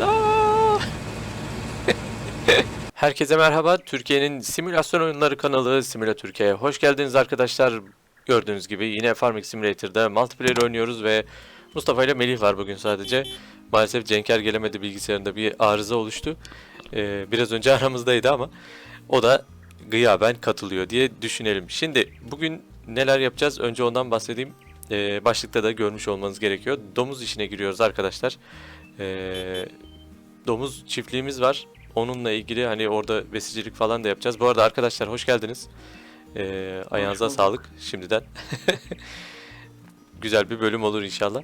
Herkese merhaba. Türkiye'nin simülasyon oyunları kanalı Simülatürk'e hoş geldiniz arkadaşlar. Gördüğünüz gibi yine Farming Simulator'da multiplayer oynuyoruz ve Mustafa ile Melih var bugün sadece. Maalesef Cenker gelemedi bilgisayarında bir arıza oluştu. Ee, biraz önce aramızdaydı ama o da gıyaben katılıyor diye düşünelim. Şimdi bugün neler yapacağız? Önce ondan bahsedeyim. Ee, başlıkta da görmüş olmanız gerekiyor. Domuz işine giriyoruz arkadaşlar. Ee, domuz çiftliğimiz var. Onunla ilgili hani orada besicilik falan da yapacağız. Bu arada arkadaşlar hoş geldiniz. Ee, ayağınıza bulduk. sağlık şimdiden. Güzel bir bölüm olur inşallah.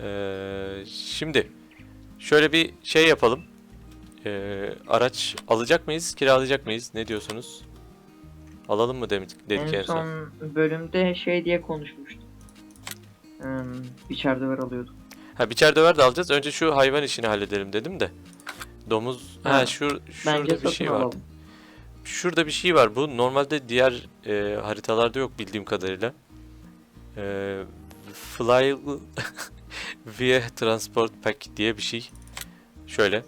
Ee, şimdi şöyle bir şey yapalım. Ee, araç alacak mıyız, kiralayacak mıyız? Ne diyorsunuz? Alalım mı dedik, dedik en, en son? bölümde şey diye konuşmuştuk. Hmm, içeride ver alıyorduk. Ha biçer döver de alacağız. Önce şu hayvan işini halledelim dedim de. Domuz. Ha, Ha, şur, şurada bir şey var. Şurada bir şey var. Bu normalde diğer e, haritalarda yok bildiğim kadarıyla. E, Fly via Transport Pack diye bir şey. Şöyle.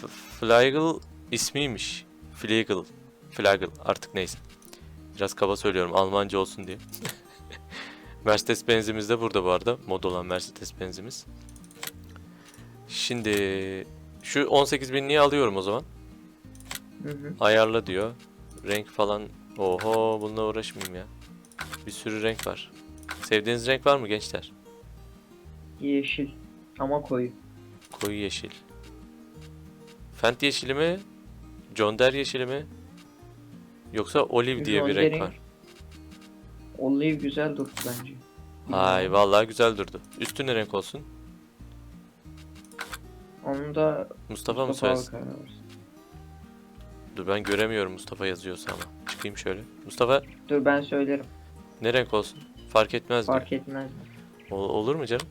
F- Flygel ismiymiş. Flygel. Flygel artık neyse. Biraz kaba söylüyorum Almanca olsun diye. Mercedes benzimiz de burada bu arada. Mod olan Mercedes benzimiz. Şimdi şu 18.000'liği alıyorum o zaman. Hı hı. Ayarla diyor. Renk falan. Oho bununla uğraşmayayım ya. Bir sürü renk var. Sevdiğiniz renk var mı gençler? Yeşil ama koyu. Koyu yeşil. Fent yeşili mi? John Deere yeşili mi? Yoksa olive diye bir renk var. Olive güzel durdu bence. Ay vallahi güzel durdu. Üstü ne renk olsun? Onu da Mustafa mı Mustafa abi söylesin? Dur ben göremiyorum Mustafa yazıyorsa ama. Çıkayım şöyle. Mustafa Dur ben söylerim. ne renk olsun? Fark etmez diyor. Fark etmez. Ol- olur mu canım?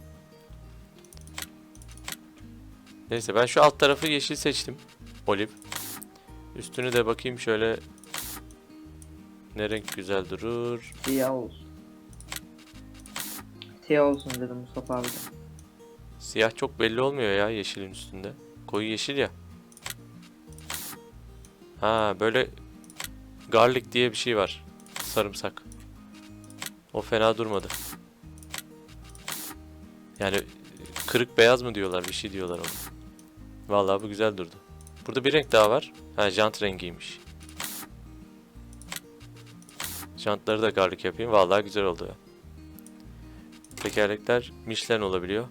Neyse ben şu alt tarafı yeşil seçtim. Olive. Üstünü de bakayım şöyle. Ne renk güzel durur. Siyah olsun. Siyah olsun dedim Mustafa abi de. Siyah çok belli olmuyor ya yeşilin üstünde. Koyu yeşil ya. Ha böyle garlic diye bir şey var. Sarımsak. O fena durmadı. Yani kırık beyaz mı diyorlar bir şey diyorlar ona. Vallahi bu güzel durdu. Burada bir renk daha var. Ha jant rengiymiş. Jantları da garlic yapayım. Vallahi güzel oldu. Tekerlekler Michelin olabiliyor.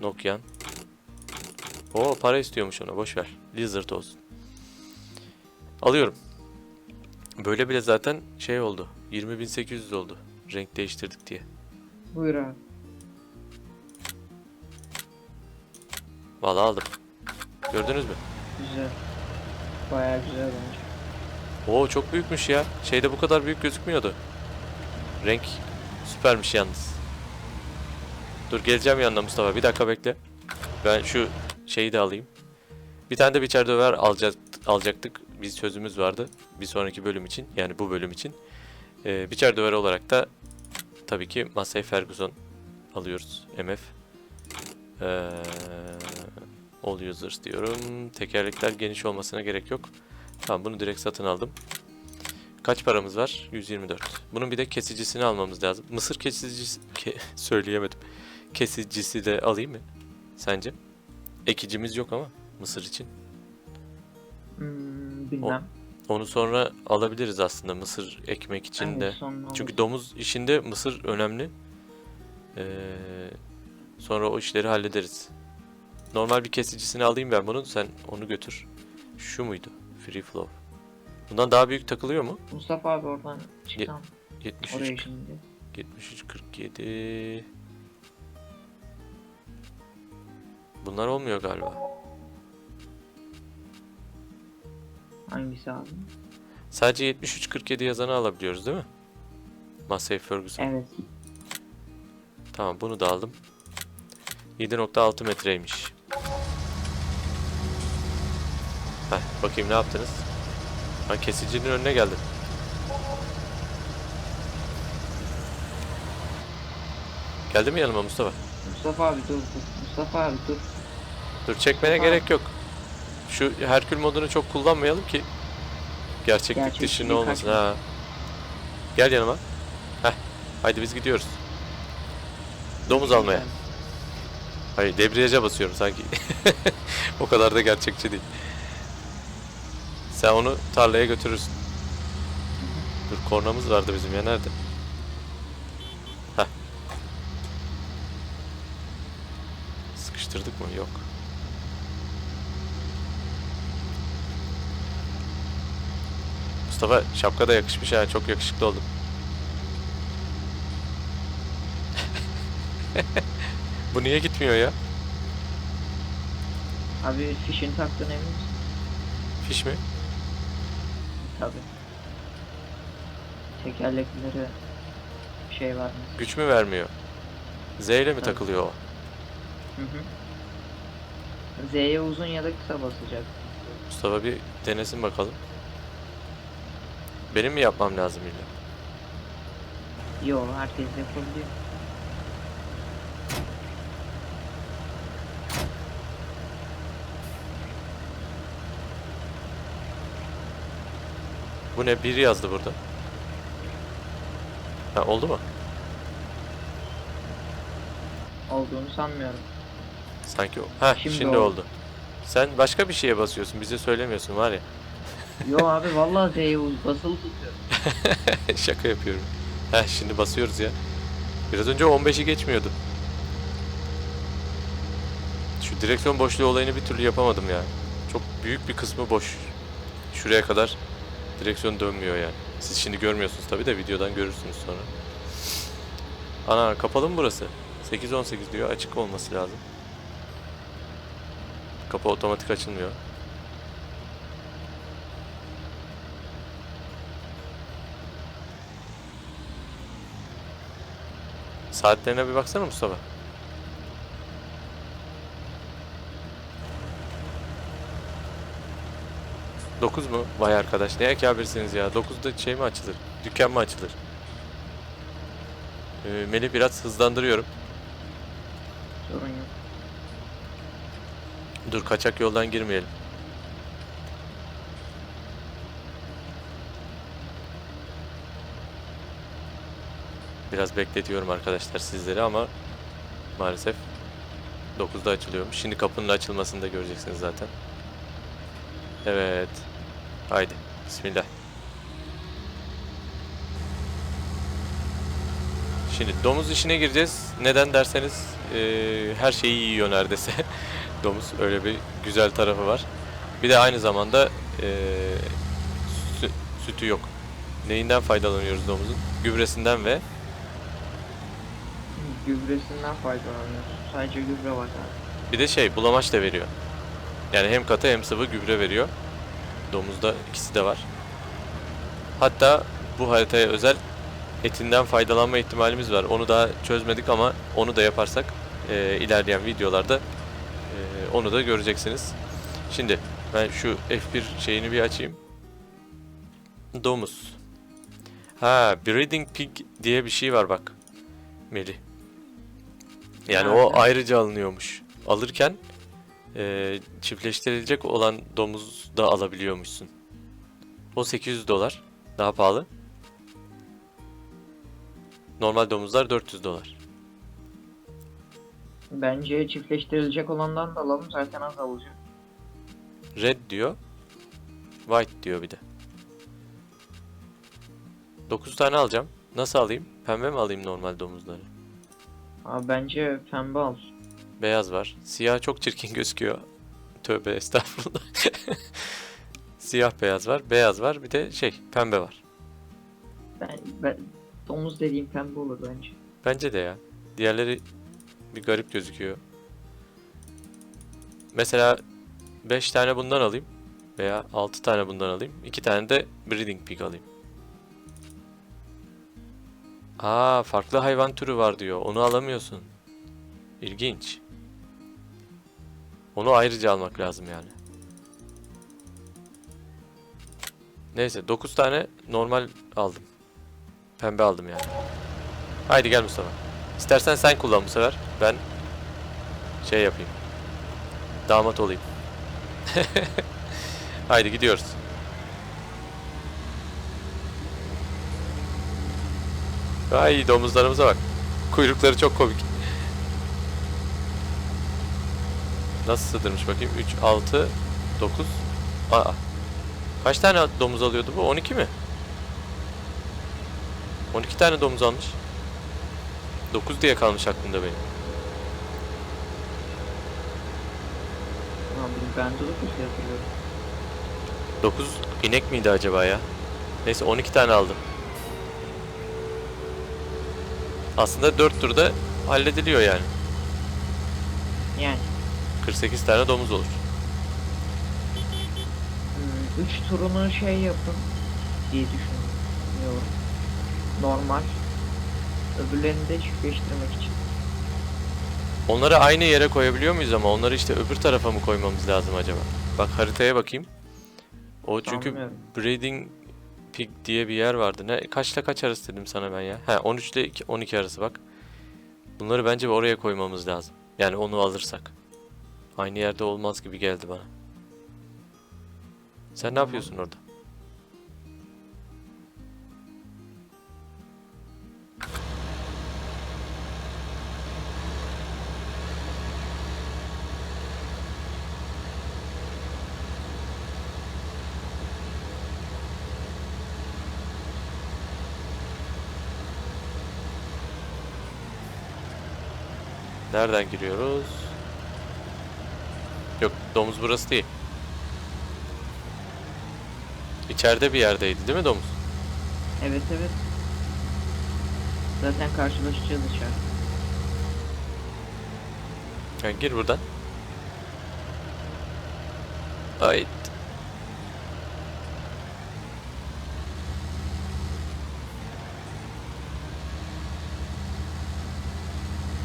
Nokian. O para istiyormuş ona boş ver. Lizard olsun. Alıyorum. Böyle bile zaten şey oldu. 20.800 oldu. Renk değiştirdik diye. Buyur abi. Vallahi aldım. Gördünüz mü? Güzel. Bayağı güzel bence. Oo çok büyükmüş ya. Şeyde bu kadar büyük gözükmüyordu. Renk süpermiş yalnız. Dur geleceğim yanına Mustafa. Bir dakika bekle. Ben şu şeyi de alayım. Bir tane de biçer döver alacak, alacaktık. Biz sözümüz vardı. Bir sonraki bölüm için. Yani bu bölüm için. Ee, biçer döver olarak da tabii ki Massey Ferguson alıyoruz. MF. Ee, all users diyorum. Tekerlekler geniş olmasına gerek yok. Tamam bunu direkt satın aldım. Kaç paramız var? 124. Bunun bir de kesicisini almamız lazım. Mısır kesicisi ke- söyleyemedim. Kesicisi de alayım mı? Sence? Ekicimiz yok ama mısır için. Hmm, bilmem. Onu sonra alabiliriz aslında mısır ekmek için de. Çünkü domuz işinde mısır önemli. Ee, sonra o işleri hallederiz. Normal bir kesicisini alayım ben bunun. Sen onu götür. Şu muydu? Free flow. Bundan daha büyük takılıyor mu? Mustafa abi oradan çıkalım. 73 Oraya şimdi. 73 47 Bunlar olmuyor galiba. Hangisi abi? Sadece 73 47 yazanı alabiliyoruz değil mi? Massey Ferguson. Evet. Tamam bunu da aldım. 7.6 metreymiş. Heh, bakayım ne yaptınız? Ben kesicinin önüne geldim. Geldi mi yanıma Mustafa? Mustafa abi dur dur. Mustafa abi dur. Dur çekmene Tamam. gerek yok. Şu Herkül modunu çok kullanmayalım ki gerçeklik Gerçekçiliği dışında olmasın ha. Gel yanıma. Heh. Haydi biz gidiyoruz. Domuz almaya. Hayır debriyaja basıyorum sanki. o kadar da gerçekçi değil. Sen onu tarlaya götürürsün. Dur kornamız vardı bizim ya nerede? Heh. Sıkıştırdık mı? Yok. Mustafa şapka da yakışmış ha. Çok yakışıklı oldun. Bu niye gitmiyor ya? Abi fişini taktın emin misin? Fiş mi? Tabi. Tekerlekleri şey var mı? Güç mü vermiyor? Z ile mi Tabii. takılıyor o? Hı hı. Z'ye uzun ya da kısa basacak. Mustafa bir denesin bakalım. Benim mi yapmam lazım illa? Yo herkes yapabiliyor. Bu ne? Bir yazdı burada. Ha oldu mu? Olduğunu sanmıyorum. Sanki. Ha şimdi, Şimdi oldu. oldu. Sen başka bir şeye basıyorsun. Bize söylemiyorsun var ya. Yo abi vallahi Z'ye basılı tutuyor. Şaka yapıyorum. Heh şimdi basıyoruz ya. Biraz önce 15'i geçmiyordu. Şu direksiyon boşluğu olayını bir türlü yapamadım ya. Çok büyük bir kısmı boş. Şuraya kadar direksiyon dönmüyor yani. Siz şimdi görmüyorsunuz tabi de videodan görürsünüz sonra. Ana kapalı mı burası? 8-18 diyor açık olması lazım. Kapı otomatik açılmıyor. Saatlerine bir baksana Mustafa. Dokuz mu? Vay arkadaş ne ekabirsiniz ya. Dokuzda şey mi açılır? Dükkan mı açılır? Ee, Melih biraz hızlandırıyorum. Sorun yok. Dur kaçak yoldan girmeyelim. Biraz bekletiyorum arkadaşlar sizleri ama maalesef 9'da açılıyormuş. Şimdi kapının açılmasını da göreceksiniz zaten. Evet. Haydi. Bismillah. Şimdi domuz işine gireceğiz. Neden derseniz eee, her şeyi yiyor neredeyse. domuz öyle bir güzel tarafı var. Bir de aynı zamanda eee, sü- sütü yok. Neyinden faydalanıyoruz domuzun? Gübresinden ve Gübresinden faydalanıyorsun. Sadece gübre var bir de şey bulamaç da veriyor. Yani hem katı hem sıvı gübre veriyor. Domuzda ikisi de var. Hatta bu haritaya özel etinden faydalanma ihtimalimiz var. Onu daha çözmedik ama onu da yaparsak eee, ilerleyen videolarda eee, onu da göreceksiniz. Şimdi ben şu F1 şeyini bir açayım. Domuz. Ha, breeding pig diye bir şey var bak. Melih. Yani o Nerede? ayrıca alınıyormuş. Alırken eee, çiftleştirilecek olan domuz da alabiliyormuşsun. O 800 dolar. Daha pahalı. Normal domuzlar 400 dolar. Bence çiftleştirilecek olandan da alalım zaten az alacak. Red diyor. White diyor bir de. 9 tane alacağım. Nasıl alayım? Pembe mi alayım normal domuzları? Abi bence pembe al. Beyaz var. Siyah çok çirkin gözüküyor. Tövbe estağfurullah. Siyah beyaz var. Beyaz var. Bir de şey pembe var. Ben, ben domuz dediğim pembe olur bence. Bence de ya. Diğerleri bir garip gözüküyor. Mesela 5 tane bundan alayım. Veya 6 tane bundan alayım. 2 tane de breeding pig alayım. Aa farklı hayvan türü var diyor. Onu alamıyorsun. İlginç. Onu ayrıca almak lazım yani. Neyse 9 tane normal aldım. Pembe aldım yani. Haydi gel Mustafa. İstersen sen kullan bu sefer. Ben şey yapayım. damat olayım. Haydi gidiyoruz. Ay domuzlarımıza bak. Kuyrukları çok komik. Nasıl sığdırmış bakayım? 3, 6, 9. Aa. Kaç tane domuz alıyordu bu? 12 mi? 12 tane domuz almış. 9 diye kalmış aklımda benim. Bende de bir şey hatırlıyorum. 9 inek miydi acaba ya? Neyse 12 tane aldım. Aslında 4 turda hallediliyor yani. Yani 48 tane domuz olur. 3 turunu şey yapın diye düşünüyorum. Normal. Öbürlerini de çiftleştirmek için. Onları aynı yere koyabiliyor muyuz ama onları işte öbür tarafa mı koymamız lazım acaba? Bak haritaya bakayım. O çünkü Sanmıyorum. Breeding Pig diye bir yer vardı. Ne kaçla kaç arası dedim sana ben ya. Ha 13 ile 2 12 arası bak. Bunları bence oraya koymamız lazım. Yani onu alırsak. Aynı yerde olmaz gibi geldi bana. Sen ne yapıyorsun orada? Nereden giriyoruz? Yok domuz burası değil. İçeride bir yerdeydi değil mi domuz? Evet evet. Zaten karşılaşacağız içeride. Ha, gir buradan. Ay.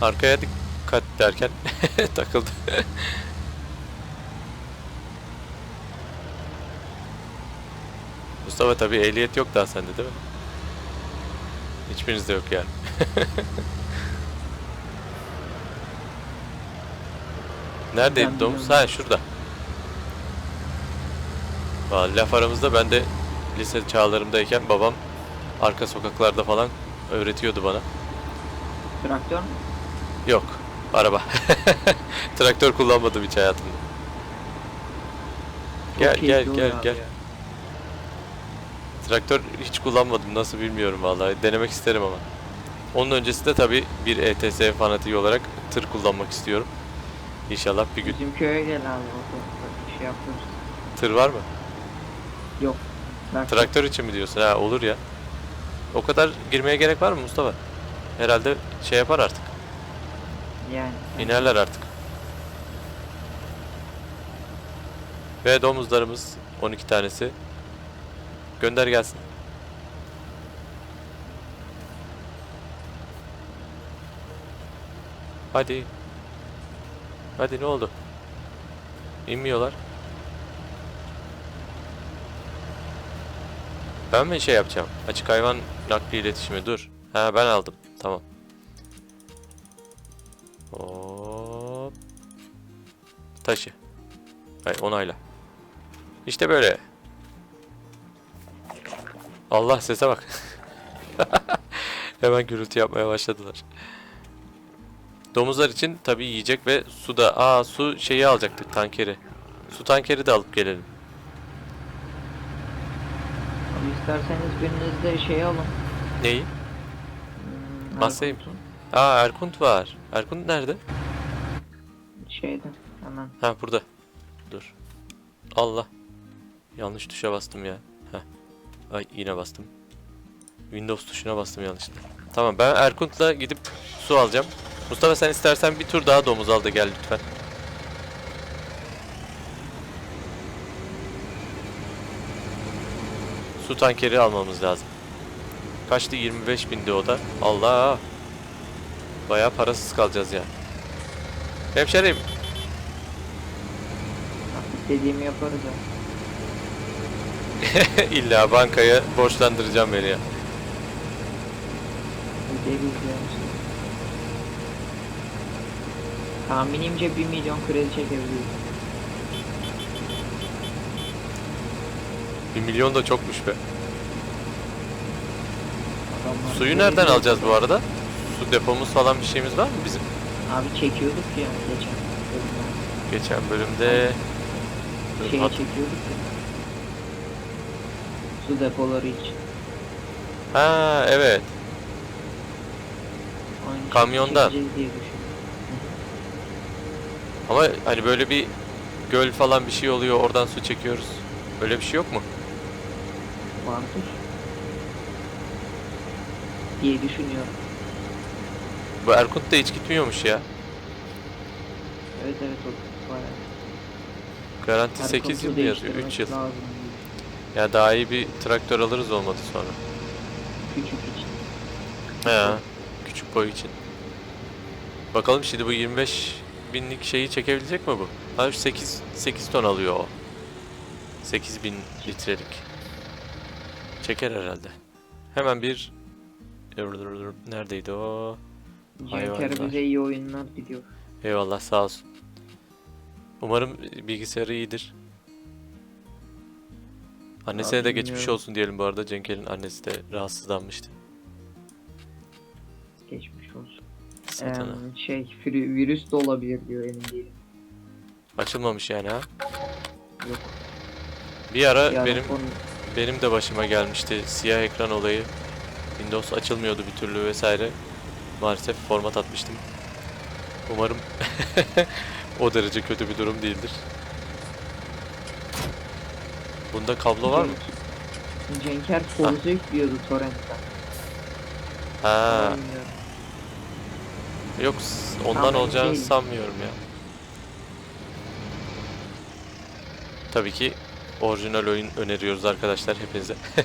Arkaya dikkat derken takıldı. Mustafa tabii ehliyet yok daha sende değil mi? Hiçbirinizde yok yani. Neredeydi Ben domuz? Ha şurada. Vallahi laf aramızda ben de lise çağlarımdayken babam arka sokaklarda falan öğretiyordu bana. Traktör mü? Yok, araba. Traktör kullanmadım hiç hayatımda. Gel gel gel gel. ya. Traktör hiç kullanmadım. Nasıl bilmiyorum vallahi. Denemek isterim ama. Onun öncesinde tabii bir ETS fanatiği olarak tır kullanmak istiyorum. İnşallah bir gün. Bizim köye gel abi. Bir şey yapıyoruz. Tır var mı? Yok. Traktör. Traktör için mi diyorsun? Ha olur ya. O kadar girmeye gerek var mı Mustafa? Herhalde şey yapar artık. Yani. İnerler artık. Ve domuzlarımız 12 tanesi. Gönder gelsin. Hadi. Hadi ne oldu? İnmiyorlar. Ben mi şey yapacağım? Açık hayvan nakli iletişimi dur. Ha ben aldım. Tamam. Hop. Taşı. Hayır onayla. İşte böyle. Allah sese bak. Hemen gürültü yapmaya başladılar. Domuzlar için tabii yiyecek ve su da. Aa su şeyi alacaktık tankeri. Su tankeri de alıp gelelim. Abi isterseniz biriniz de şey alın. Neyi? Hmm, Masayı mı? Aa Erkunt var. Erkunt nerede? Şeyde hemen. Ha burada. Dur. Allah. Yanlış tuşa bastım ya. Ay yine bastım. Windows tuşuna bastım yanlışlıkla. Tamam ben Erkunt'la gidip su alacağım. Mustafa sen istersen bir tur daha domuz al da gel lütfen. Su tankeri almamız lazım. Kaçtı? 25 bindi o da. Allah! Bayağı parasız kalacağız ya. Hemşerim dediğimi yaparız abi. İlla bankaya borçlandıracağım beni ya. Ödeyebileceğim şey. Tahminimce 1 milyon kredi çekebiliriz. 1 milyon da çokmuş be. Adamlar Suyu nereden alacağız bu arada? Su depomuz falan bir şeyimiz var mı bizim? Abi çekiyorduk ya geçen bölümden. Geçen bölümde Şeyi çekiyorduk ya. Su depoları için. Ha evet. Aynı şeyi Kamyondan. çekeceğiz diye düşünüyorum. Ama hani böyle bir göl falan bir şey oluyor oradan su çekiyoruz. Öyle bir şey yok mu? Vardır. Diye düşünüyorum. Bu Erkut da hiç gitmiyormuş ya. Evet evet o bayağı. Garanti Her 8 yıl mı yazıyor? değiştirmek 3 yıl. lazım. Ya daha iyi bir traktör alırız olmadı sonra. Küçük için. He. Küçük boy için. Bakalım şimdi bu 25 binlik şeyi çekebilecek mi bu? Ha 8 8 ton alıyor o. 8000 litrelik. Çeker herhalde. Hemen bir neredeydi o? Hayvanlar. iyi oyunlar gidiyor. Eyvallah sağ olsun. Umarım bilgisayarı iyidir. Annesine de geçmiş bilmiyorum. olsun diyelim bu arada. Cenkel'in annesi de rahatsızlanmıştı. Geçmiş olsun. Satana. Em, şey fri- virüs de olabilir diyor emin değilim. Açılmamış yani ha. Yok. Bir ara Yani benim onun- benim de başıma gelmişti siyah ekran olayı. Windows açılmıyordu bir türlü vesaire. Maalesef format atmıştım. Umarım o derece kötü bir durum değildir. Bunda kablo var mı? Cenk- Cenker Forza yüklüyordu torrentten. Ha, yok ondan Tamam, olacağını değil. sanmıyorum ya. Tabii ki orijinal oyun öneriyoruz arkadaşlar hepinize.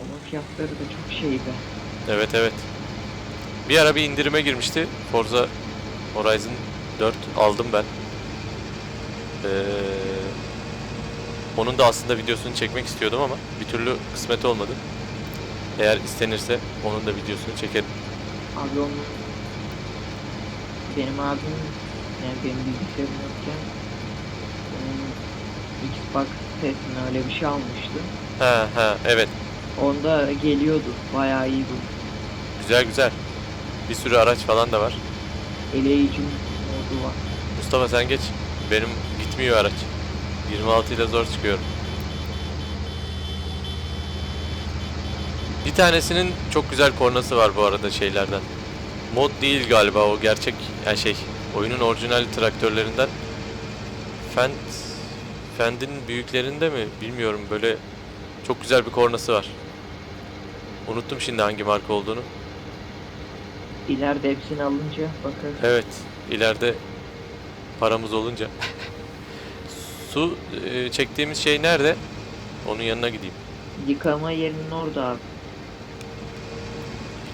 Onun fiyatları da çok şey be. Evet evet. Bir ara bir indirime girmişti. Forza Horizon 4 aldım ben. Ee, onun da aslında videosunu çekmek istiyordum ama bir türlü kısmet olmadı. Eğer istenirse onun da videosunu çekerim. Abi onun benim abim yani benim bilgisayarım yokken onun Xbox sesini öyle bir şey almıştı. Ha ha evet. Onda geliyordu. Bayağı iyi bu. Güzel güzel. Bir sürü araç falan da var. Eleyicim modu var. Mustafa sen geç. Benim gitmiyor araç. 26 ile zor çıkıyorum. Bir tanesinin çok güzel kornası var bu arada şeylerden. Mod değil galiba o gerçek yani şey oyunun orijinal traktörlerinden. Fend Fend'in büyüklerinde mi bilmiyorum böyle çok güzel bir kornası var. Unuttum şimdi hangi marka olduğunu. İleride hepsini alınca bakarız. Evet, ileride paramız olunca. Su e, çektiğimiz şey nerede? Onun yanına gideyim. Yıkama yerinin orada abi.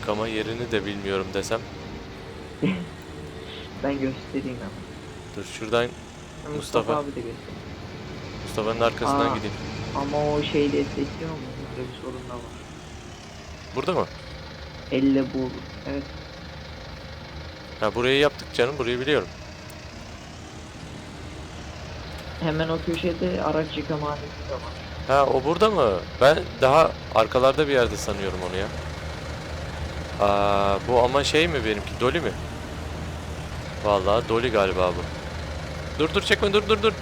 Yıkama yerini de bilmiyorum desem. Ben göstereyim ama. Dur şuradan Mustafa, Mustafa. abi de göster. Mustafa'nın arkasından Aa. gideyim. Ama o şeyle destekliyor mu? Böyle bir sorun da var. Burada mı? Elle bu. Evet. Ha burayı yaptık canım, burayı biliyorum. Hemen o köşede araç yıkama aleti de var. Ha o burada mı? Ben daha arkalarda bir yerde sanıyorum onu ya. Aa, bu ama şey mi benimki? Dolly mi? Vallahi Dolly galiba bu. Dur dur çekme dur dur dur.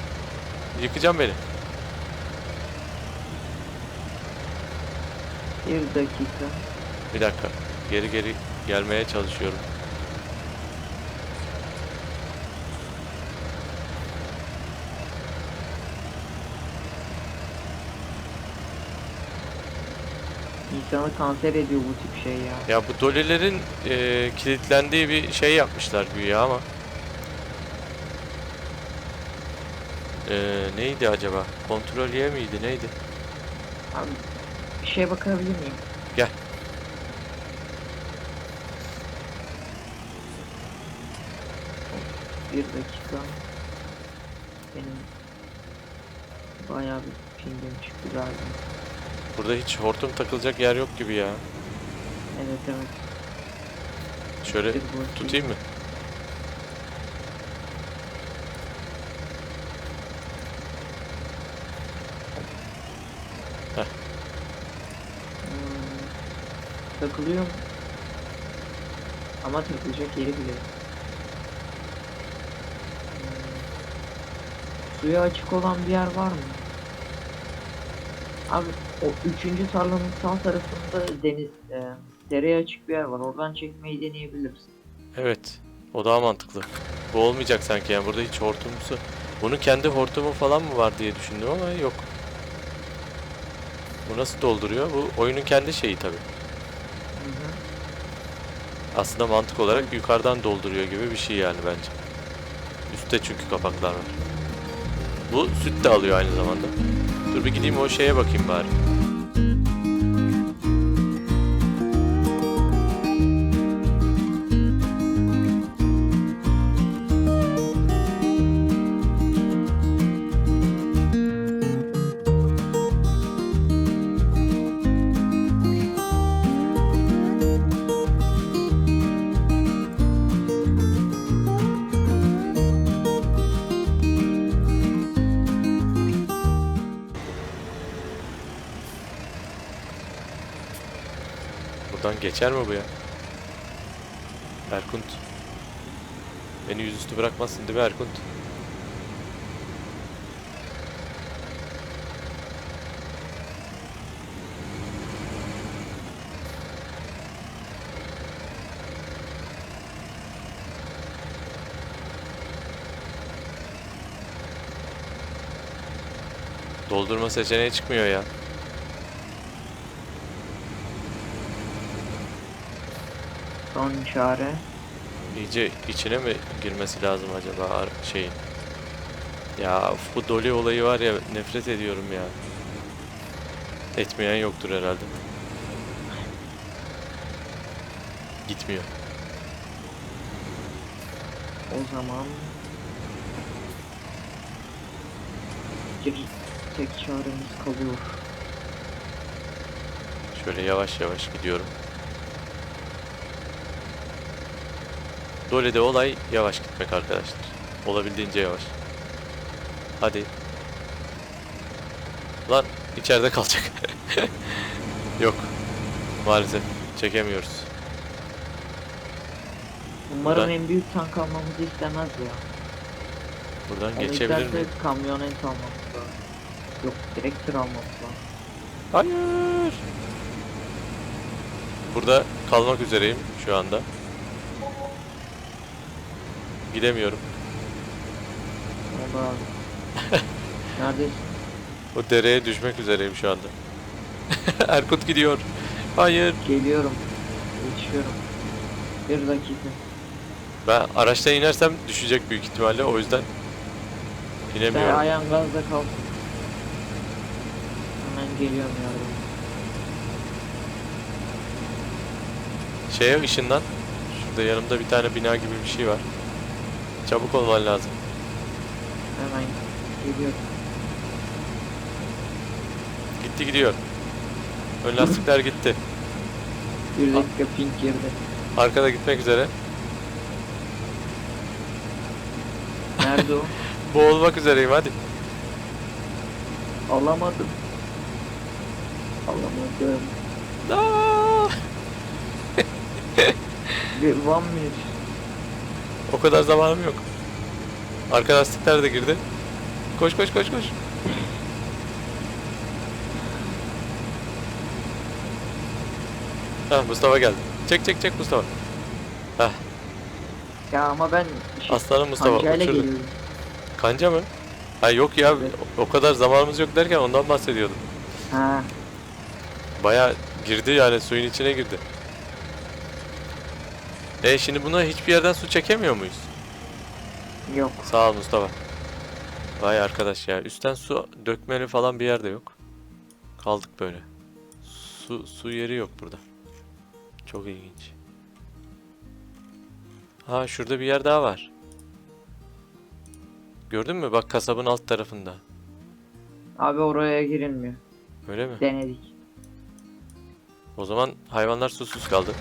Yıkacağım beni. Bir dakika. Bir dakika. Geri geri gelmeye çalışıyorum. İnsanı kanser ediyor bu tip şey ya. Ya bu dolilerin e, kilitlendiği bir şey yapmışlar güya ama. E, neydi acaba? Kontrolye miydi neydi? Abi bir şeye bakabilir miyim? Gel. Bir dakika. Benim bayağı bir pingim çıktı galiba. Burada hiç hortum takılacak yer yok gibi ya. Evet evet. Şöyle tutayım mı? Heh. Hmm. Takılıyor ama takılacak yeri bile yok. Hmm. Suya açık olan bir yer var mı? Abi o üçüncü tarlanın sağ tarafında deniz, e, dereye açık bir yer var. Oradan çekmeyi deneyebiliriz. Evet. O daha mantıklı. Bu olmayacak sanki yani burada hiç hortumlusu. Bunun kendi hortumu falan mı var diye düşündüm ama yok. Bu nasıl dolduruyor? Bu oyunun kendi şeyi tabi. Aslında mantık olarak yukarıdan dolduruyor gibi bir şey yani bence. Üstte çünkü kapaklar var. Bu süt de alıyor aynı zamanda. Dur bir gideyim o şeye bakayım bari. Geçer mi bu ya? Erkunt. Beni yüzüstü bırakmazsın değil mi Erkunt? Doldurma seçeneği çıkmıyor ya. Son çare. İyice içine mi girmesi lazım acaba şeyin? Ya bu Dolly olayı var ya nefret ediyorum ya. Etmeyen yoktur herhalde. Gitmiyor. O zaman bir tek çaremiz kalıyor. Şöyle yavaş yavaş gidiyorum. Dolly'de olay yavaş gitmek arkadaşlar. Olabildiğince yavaş. Hadi. Lan içeride kalacak. Yok. Maalesef çekemiyoruz. Umarım Buradan- en büyük tank almamızı istemez ya. Buradan Onu geçebilir isterse miyim? kamyonet almamız lazım. Yok direkt tır almamız lazım. Hayır. Burada kalmak üzereyim şu anda. Gidemiyorum. Oldu abi. Neredesin? O dereye düşmek üzereyim şu anda. Erkut gidiyor. Hayır. Geliyorum. Geçiyorum. Bir dakika. Ben araçtan inersem düşecek büyük ihtimalle o yüzden Sen inemiyorum. ayağın gazda kalsın. Hemen geliyorum yardım. Şeye ışından. Şurada yanımda bir tane bina gibi bir şey var. Çabuk olman lazım. Hemen geliyorum. Gitti gidiyor. Ön lastikler gitti. Bir dakika pink girdi. Arkada gitmek üzere. Nerede o? Boğulmak üzereyim hadi. Alamadım. Alamadım. Aa! Bir one minute. O kadar zamanım yok. Arka lastikler de girdi. Koş koş koş koş. Ha Mustafa geldi. Çek çek çek Mustafa. Hah Ya ama ben şey, aslanım Mustafa. kancayla uçurdu. geliyorum. Kanca mı? Ha yok ya Evet. o kadar zamanımız yok derken ondan bahsediyordum. Ha, Baya girdi yani suyun içine girdi. E şimdi buna hiçbir yerden su çekemiyor muyuz? yok. Sağ ol Mustafa. Vay arkadaş ya üstten su dökmeli falan bir yerde yok. Kaldık böyle. Su su yeri yok burada. Çok ilginç. Ha şurada bir yer daha var. Gördün mü? Bak kasabın alt tarafında. Abi oraya girilmiyor. Öyle mi? Denedik. O zaman hayvanlar susuz kaldı.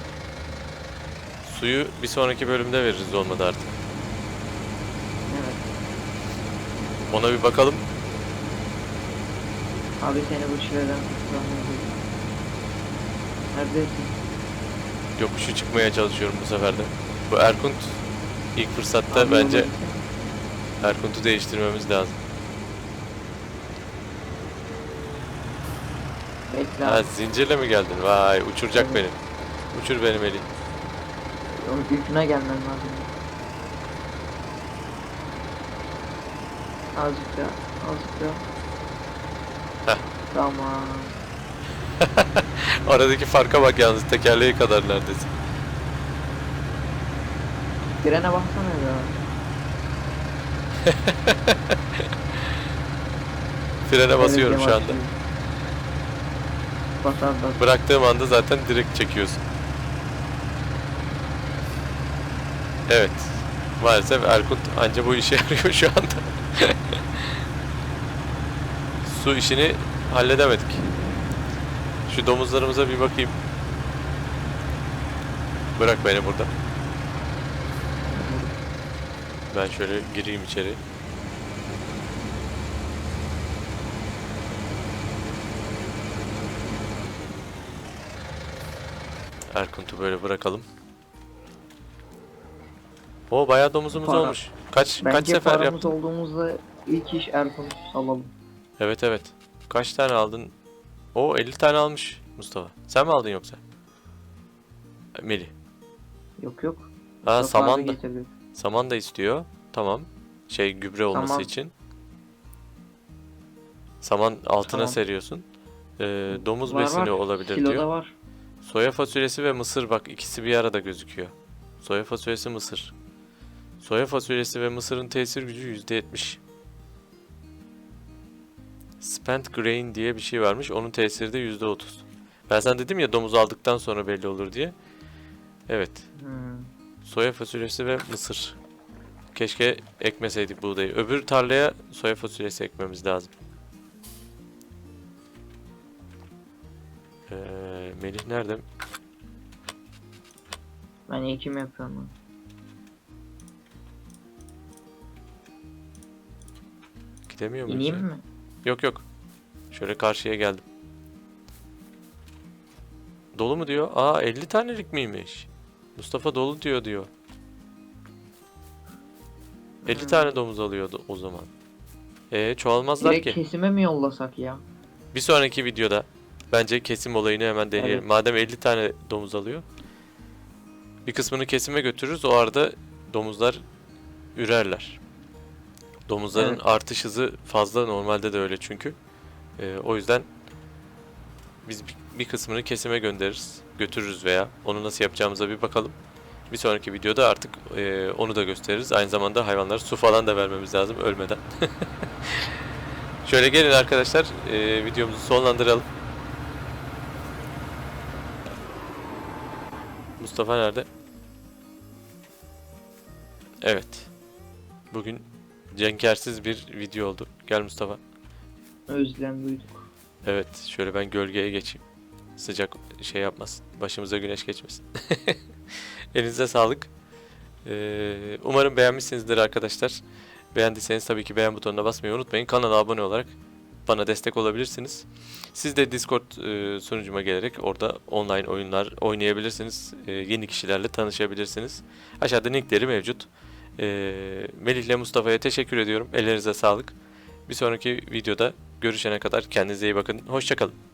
Suyu bir sonraki bölümde veririz olmadı artık. Evet. Ona bir bakalım. Abi seni bu çileden kurtarmalıyım. Neredesin? yokuşu çıkmaya çalışıyorum bu sefer de. Bu Erkunt ilk fırsatta Abi bence Erkunt'u değiştirmemiz lazım. Bekle Ha abi. zincirle mi geldin? Vay uçuracak beni. Uçur benim eli. Onun üstüne gelmen lazım. Azıcık daha. Azıcık daha. Heh. Tamam. Aradaki farka bak yalnız tekerleği kadar neredeyse. Frene baksana ya. Frene basıyorum şu anda. Bıraktığım anda zaten direkt çekiyorsun. Evet. Maalesef Erkut anca bu işe yarıyor şu anda. Su işini halledemedik. Şu domuzlarımıza bir bakayım. Bırak beni burada. Ben şöyle gireyim içeri. Erkunt'u böyle bırakalım. O bayağı domuzumuz Para. olmuş. Kaç kaç Bence sefer paramız yaptın? olduğumuzda ilk iş Erkun'u salalım. Evet evet. Kaç tane aldın? O 50 tane almış Mustafa. Sen mi aldın yoksa? Melih. Yok yok. Aa Mustafa abi saman da, getirdi. saman da istiyor. Tamam. Şey gübre olması Saman. için. Saman altına Tamam. seriyorsun. Ee, domuz Var, besini var. olabilir Kiloda diyor. var. Soya fasulyesi ve mısır bak ikisi bir arada gözüküyor. Soya fasulyesi mısır. Soya fasulyesi ve mısırın tesir gücü %70. Spent grain diye bir şey varmış. Onun tesiri de %30. Ben sana dedim ya domuz aldıktan sonra belli olur diye. Evet. Hmm. Soya fasulyesi ve mısır. Keşke ekmeseydik buğdayı. Öbür tarlaya soya fasulyesi ekmemiz lazım. Ee, Melih nerede? Ben ekim yapıyorum. Ben. Gidemiyor muyuz? İneyim ya? mi? Yok yok. Şöyle karşıya geldim. Dolu mu diyor? Aa 50 tanelik miymiş? Mustafa dolu diyor diyor. 50 Hmm. tane domuz alıyordu o zaman. E çoğalmazlar Direkt ki. kesime mi yollasak ya? Bir sonraki videoda bence kesim olayını hemen deneyelim. Evet. Madem 50 tane domuz alıyor. Bir kısmını kesime götürürüz. O arada domuzlar ürerler. Domuzların Evet. artış hızı fazla. Normalde de öyle çünkü. Ee, o yüzden biz bir, bir kısmını kesime göndeririz. Götürürüz veya onu nasıl yapacağımıza bir bakalım. Bir sonraki videoda artık e, onu da gösteririz. Aynı zamanda hayvanlara su falan da vermemiz lazım ölmeden. Şöyle gelin arkadaşlar e, videomuzu sonlandıralım. Mustafa nerede? Evet. Bugün cenkersiz bir video oldu. Gel Mustafa. Özlem duyduk. Evet, şöyle ben gölgeye geçeyim. Sıcak şey yapmasın. Başımıza güneş geçmesin. Elinize sağlık. Ee, umarım beğenmişsinizdir arkadaşlar. Beğendiyseniz tabii ki beğen butonuna basmayı unutmayın. Kanala abone olarak bana destek olabilirsiniz. Siz de Discord e, sunucuma gelerek orada online oyunlar oynayabilirsiniz. E, yeni kişilerle tanışabilirsiniz. Aşağıda linkleri mevcut. E, Melih ile Mustafa'ya teşekkür ediyorum. Ellerinize sağlık. Bir sonraki videoda görüşene kadar kendinize iyi bakın. Hoşçakalın.